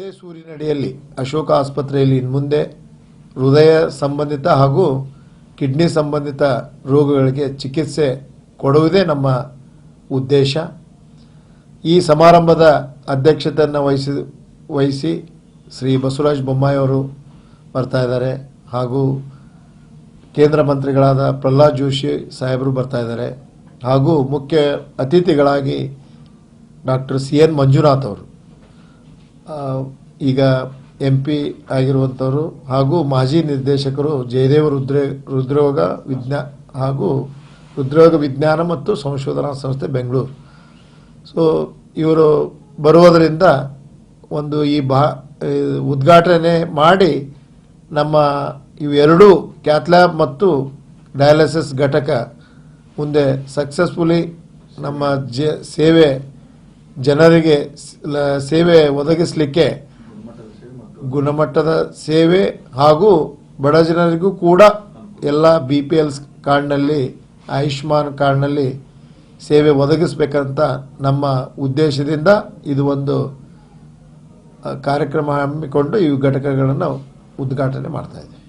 ಇದೇ ಸೂರಿನಡಿಯಲ್ಲಿ ಅಶೋಕ ಆಸ್ಪತ್ರೆಯಲ್ಲಿ ಇನ್ಮುಂದೆ ಹೃದಯ ಸಂಬಂಧಿತ ಹಾಗೂ ಕಿಡ್ನಿ ಸಂಬಂಧಿತ ರೋಗಗಳಿಗೆ ಚಿಕಿತ್ಸೆ ಕೊಡುವುದೇ ನಮ್ಮ ಉದ್ದೇಶ. ಈ ಸಮಾರಂಭದ ಅಧ್ಯಕ್ಷತೆಯನ್ನು ವಹಿಸಿ ವಹಿಸಿ ಶ್ರೀ ಬಸವರಾಜ ಬೊಮ್ಮಾಯಿಯವರು ಬರ್ತಾ ಇದ್ದಾರೆ ಹಾಗೂ ಕೇಂದ್ರ ಮಂತ್ರಿಗಳಾದ ಪ್ರಹ್ಲಾದ್ ಜೋಶಿ ಸಾಹೇಬರು ಬರ್ತಾ ಇದ್ದಾರೆ ಹಾಗೂ ಮುಖ್ಯ ಅತಿಥಿಗಳಾಗಿ ಡಾಕ್ಟರ್ ಸಿ ಎನ್ ಮಂಜುನಾಥ್ ಅವರು. ಈಗ ಎಂ ಪಿ ಆಗಿರುವಂಥವರು ಹಾಗೂ ಮಾಜಿ ನಿರ್ದೇಶಕರು ಜಯದೇವ ರುದ್ರೆ ಹೃದ್ರೋಗ ವಿಜ್ಞಾ ಹಾಗೂ ಹೃದ್ರೋಗ ವಿಜ್ಞಾನ ಮತ್ತು ಸಂಶೋಧನಾ ಸಂಸ್ಥೆ ಬೆಂಗಳೂರು. ಸೊ ಇವರು ಬರುವುದರಿಂದ ಒಂದು ಈ ಬಾ ಉದ್ಘಾಟನೆ ಮಾಡಿ ನಮ್ಮ ಇವೆರಡೂ ಕ್ಯಾಥ್ಲ್ಯಾಬ್ ಮತ್ತು ಡಯಾಲಿಸಿಸ್ ಘಟಕ ಮುಂದೆ ಸಕ್ಸಸ್ಫುಲಿ ನಮ್ಮ ಜ, ಸೇವೆ ಜನರಿಗೆ ಸೇವೆ ಒದಗಿಸಲಿಕ್ಕೆ ಗುಣಮಟ್ಟದ ಸೇವೆ ಹಾಗೂ ಬಡ ಜನರಿಗೂ ಕೂಡ ಎಲ್ಲ ಬಿ ಪಿ ಎಲ್ ಕಾರ್ಡ್ನಲ್ಲಿ, ಆಯುಷ್ಮಾನ್ ಕಾರ್ಡ್ನಲ್ಲಿ ಸೇವೆ ಒದಗಿಸಬೇಕಂತ ನಮ್ಮ ಉದ್ದೇಶದಿಂದ ಇದು ಒಂದು ಕಾರ್ಯಕ್ರಮ ಹಮ್ಮಿಕೊಂಡು ಈ ಘಟಕಗಳನ್ನು ಉದ್ಘಾಟನೆ ಮಾಡ್ತಾ ಇದ್ದೀವಿ.